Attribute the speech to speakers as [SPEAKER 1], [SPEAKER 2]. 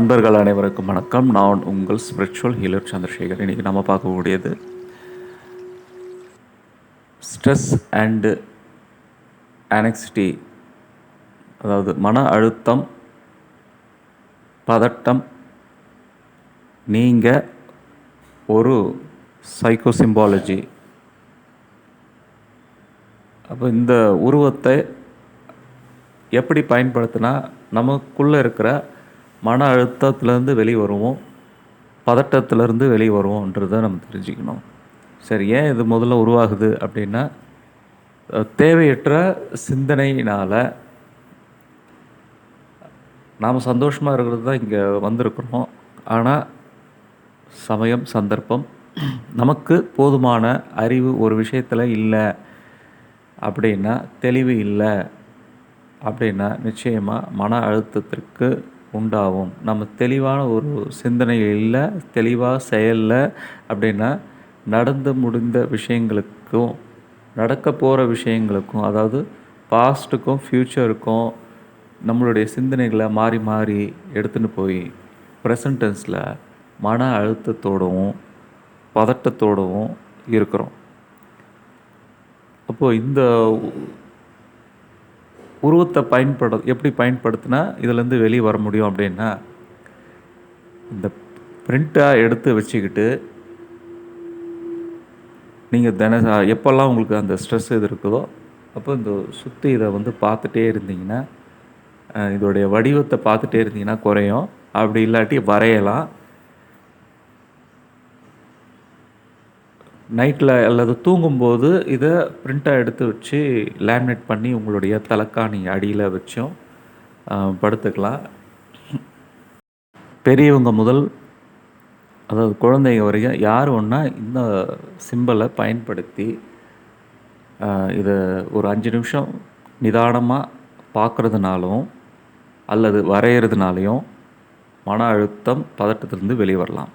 [SPEAKER 1] நண்பர்கள் அனைவருக்கும் வணக்கம். நான் உங்கள் ஸ்பிரிச்சுவல் ஹீலர் சந்திரசேகர். இன்றைக்கி நம்ம பார்க்கக்கூடியது ஸ்ட்ரெஸ் அண்டு அனெக்ஸிட்டி அதாவது மன அழுத்தம் பதட்டம் நீங்கள் ஒரு சைக்கோ சிம்பாலஜி அப்போ இந்த உருவத்தை எப்படி பயன்படுத்தினா நமக்குள்ளே இருக்கிற மன அழுத்தத்துலேருந்து வெளியே வருவோம் பதட்டத்துலேருந்து வெளியே வருவோன்றதை நம்ம தெரிஞ்சுக்கணும். சரி ஏன் இது முதல்ல உருவாகுது அப்படின்னா தேவையற்ற சிந்தனையினால் நாம் சந்தோஷமாக இருக்கிறது தான் இங்கே வந்திருக்கிறோம். ஆனால் சமயம் சந்தர்ப்பம் நமக்கு போதுமான அறிவு ஒரு விஷயத்தில் இல்லை அப்படின்னா தெளிவு இல்லை அப்படின்னா நிச்சயமாக மன அழுத்தத்திற்கு உண்டாகும். நம்ம தெளிவான ஒரு சிந்தனை இல்லை தெளிவாக செயலில் அப்படின்னா நடந்து முடிந்த விஷயங்களுக்கும் நடக்க போகிற விஷயங்களுக்கும் அதாவது பாஸ்ட்டுக்கும் ஃப்யூச்சருக்கும் நம்மளுடைய சிந்தனைகளை மாறி மாறி எடுத்துன்னு போய் ப்ரெசன்டென்ஸில் மன அழுத்தத்தோடவும் பதட்டத்தோடவும் இருக்கிறோம். அப்போது இந்த உருவத்தை பயன்பட எப்படி பயன்படுத்தினா இதுலேருந்து வெளியே வர முடியும் அப்படின்னா இந்த பிரிண்ட்டாக எடுத்து வச்சுக்கிட்டு நீங்கள் தின எப்போல்லாம் உங்களுக்கு அந்த ஸ்ட்ரெஸ் இது இருக்குதோ அப்போ இந்த சுற்றி இதை வந்து பார்த்துட்டே இருந்தீங்கன்னா இதோடைய வடிவத்தை பார்த்துட்டே இருந்தீங்கன்னா குறையும். அப்படி இல்லாட்டி வரையலாம். நைட்டில் அல்லது தூங்கும்போது இதை பிரிண்ட்டாக எடுத்து வச்சு லேமினேட் பண்ணி உங்களுடைய தலைக்காணி அடியில் வச்சும் படுத்துக்கலாம். பெரியவங்க முதல் அதாவது குழந்தைங்க வரைக்கும் யார் ஒன்றா இந்த சிம்பலை பயன்படுத்தி இதை ஒரு அஞ்சு நிமிஷம் நிதானமாக பார்க்குறதுனாலும் அல்லது வரைகிறதுனாலையும் மன அழுத்தம் பதட்டத்திலிருந்து வெளியே வரலாம்